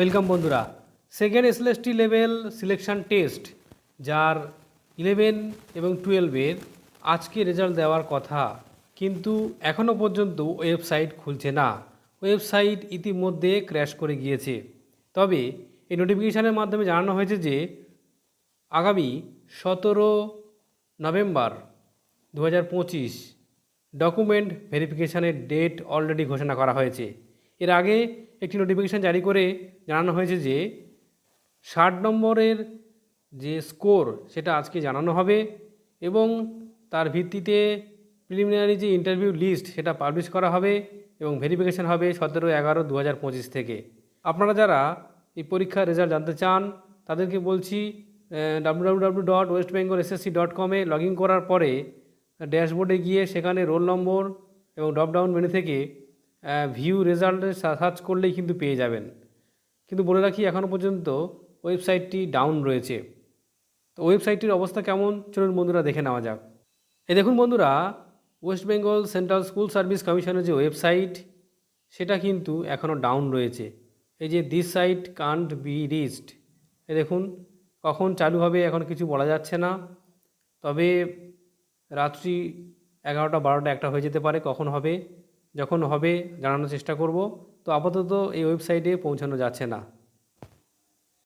Welcome বন্ধুরা। Second SLST level selection test যার eleven এবং টুয়েলভের আজকে রেজাল্ট দেওয়ার কথা। কিন্তু এখনও পর্যন্ত ওয়েবসাইট খুলছে না। ওয়েবসাইট ইতিমধ্যে ক্র্যাশ করে গিয়েছে। তবে এই নোটিফিকেশানের মাধ্যমে জানানো হয়েছে যে, আগামী সতেরো নভেম্বর দু হাজার পঁচিশ ডকুমেন্ট ভেরিফিকেশানের ডেট অলরেডি ঘোষণা করা হয়েছে। এর আগে একটি নোটিফিকেশান জারি করে জানানো হয়েছে যে ষাট নম্বরের যে স্কোর সেটা আজকে জানানো হবে এবং তার ভিত্তিতে প্রিলিমিনারি যে ইন্টারভিউ লিস্ট সেটা পাবলিশ করা হবে এবং ভেরিফিকেশান হবে সতেরো এগারো দু হাজার পঁচিশ থেকে। আপনারা যারা এই পরীক্ষার রেজাল্ট জানতে চান, তাদেরকে বলছি W W W dot West Bengal SSC dot কমে লগ ইন করার পরে ড্যাশবোর্ডে গিয়ে সেখানে রোল নম্বর এবং ড্রপ ডাউন মেনু থেকে ভিউ রেজাল্টে সার্চ করলেই কিন্তু পেয়ে যাবেন। কিন্তু বলে রাখি এখনও পর্যন্ত ওয়েবসাইটটি ডাউন রয়েছে। তো ওয়েবসাইটটির অবস্থা কেমন? চলুন বন্ধুরা দেখে নেওয়া যাক। এই দেখুন বন্ধুরা West Bengal central school service কমিশনের যে ওয়েবসাইট সেটা কিন্তু এখনও ডাউন রয়েছে। এই যে this site can't be reached এ দেখুন, কখন চালু হবে এখন কিছু বলা যাচ্ছে না। তবে রাত্রি এগারোটা, বারোটা একটা হয়ে যেতে পারে, কখন হবে? যখন হবে জানানোর চেষ্টা করব। তো আপাতত এই ওয়েবসাইটে পৌঁছানো যাচ্ছে না।